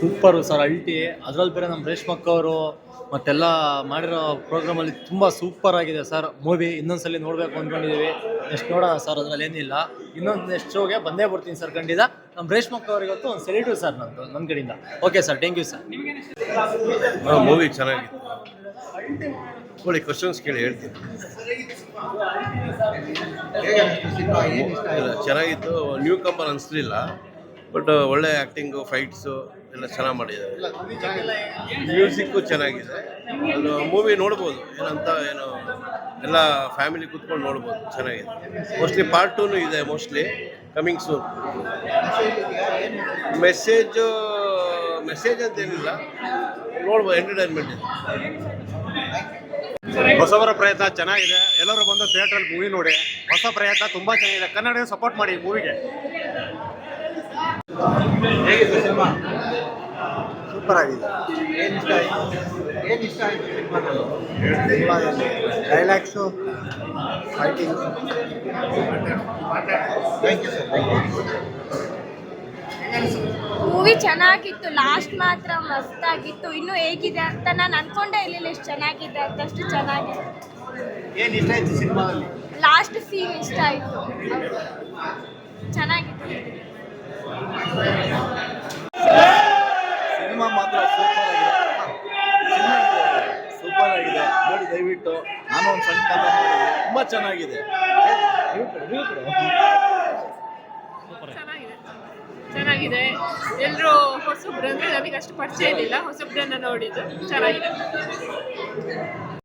Super sir ಅಲ್ಟಿ ಅದ್ರಲ್ಲಿ ಬೇರೆ ನಮ್ಮ ರೇಷ್ಮಕ್ಕ ಅವರು ಮತ್ತೆಲ್ಲ ಮಾಡಿರೋ ಪ್ರೋಗ್ರಾಮಲ್ಲಿ ತುಂಬ ಸೂಪರ್ ಆಗಿದೆ ಸರ್ ಮೂವಿ ಇನ್ನೊಂದ್ಸಲಿ ನೋಡಬೇಕು ಅಂದ್ಕೊಂಡಿದ್ದೀವಿ ನೆಕ್ಸ್ಟ್ ನೋಡೋಣ ಸರ್ ಅದ್ರಲ್ಲಿ ಏನಿಲ್ಲ. ಇನ್ನೊಂದು ನೆಕ್ಸ್ಟ್ ಶೋಗೆ ಬಂದೇ ಬರ್ತೀನಿ ಸರ್ ಖಂಡಿತ. ನಮ್ಮ ರೇಷ್ಮಕ್ಕ ಅವರಿಗಂತೂ ಒಂದು ಸೆಲಿಟಿವ್ ಸರ್ ನಂದು ನನ್ನ ಕಡೆಯಿಂದ. Okay sir thank you sir movie ಚೆನ್ನಾಗಿತ್ತು. ನೋಡಿ ಕ್ವಶನ್ಸ್ ಕೇಳಿ ಹೇಳ್ತೀನಿ. ಚೆನ್ನಾಗಿತ್ತು. ನ್ಯೂ ಕಂಪನ್ ಅನಿಸ್ಲಿಲ್ಲ. ಬಟ್ ಒಳ್ಳೆ ಆ್ಯಕ್ಟಿಂಗು ಫೈಟ್ಸು ಎಲ್ಲ ಚೆನ್ನಾಗಿ ಮಾಡಿದ್ದಾರೆ. ಮ್ಯೂಸಿಕ್ಕು ಚೆನ್ನಾಗಿದೆ. ಅದು ಮೂವಿ ನೋಡ್ಬೋದು. ಏನಂತ ಏನು, ಎಲ್ಲ ಫ್ಯಾಮಿಲಿ ಕೂತ್ಕೊಂಡು ನೋಡ್ಬೋದು. ಚೆನ್ನಾಗಿದೆ. ಮೋಸ್ಟ್ಲಿ ಪಾರ್ಟ್ ಟೂನು ಇದೆ mostly coming soon message message ಅಂತೇನಿಲ್ಲ. ನೋಡ್ಬೋದು ಎಂಟರ್ಟೈನ್ಮೆಂಟ್ ಇದೆ. ಹೊಸಬರ ಪ್ರಯತ್ನ ಚೆನ್ನಾಗಿದೆ. ಎಲ್ಲರೂ ಬಂದು ಥಿಯೇಟ್ರಲ್ಲಿ ಮೂವಿ ನೋಡಿ. ಹೊಸ ಪ್ರಯತ್ನ ತುಂಬಾ ಚೆನ್ನಾಗಿದೆ. ಕನ್ನಡ ಸಪೋರ್ಟ್ ಮಾಡಿ ಮೂವಿಗೆ ಸೂಪರ್ ಆಗಿದೆ. ಏನು ಇಷ್ಟ ಆಯಿತು? ಏನು ಇಷ್ಟ ಆಯಿತು ಸಿನಿಮಾದಲ್ಲಿ dialogues fighting thank you sir thank you movie ಚೆನ್ನಾಗಿತ್ತು ಲಾಸ್ಟ್ ಮಾತ್ರ ಮಸ್ತಾಗಿತ್ತು. ಇನ್ನೂ ಹೇಗಿದೆ ಅಂತ ನಾನು ಅನ್ಕೊಂಡೇ ಇರಲಿಲ್ಲ ಎಷ್ಟು ಚೆನ್ನಾಗಿದೆ ಅಂತ ಅಷ್ಟು ಚೆನ್ನಾಗಿದೆ. ಏನು ಇಷ್ಟ ಆಯಿತು ಸಿನಿಮಾದಲ್ಲಿ? ಲಾಸ್ಟ್ ಸೀನ್ ಇಷ್ಟ ಆಯ್ತು. ಚೆನ್ನಾಗಿತ್ತು ಸಿನಿಮಾ ಮಾತ್ರ ಆಗಿದೆ ನೋಡಿ, ದಯವಿಟ್ಟು ನಾನು ಒಂದು ಸಣ್ಣ ಕಥೆ ತುಂಬ ಚೆನ್ನಾಗಿದೆ. ಚೆನ್ನಾಗಿದೆ. ಚೆನ್ನಾಗಿದೆ. ಎಲ್ಲರೂ ಹೊಸಬ್ರು ಅಂದ್ರೆ ನನಗೆ ಅಷ್ಟು ಪರಿಚಯ ಇರಲಿಲ್ಲ. ಹೊಸಬ್ರನ್ನ ನೋಡಿದ್ದು ಚೆನ್ನಾಗಿದೆ.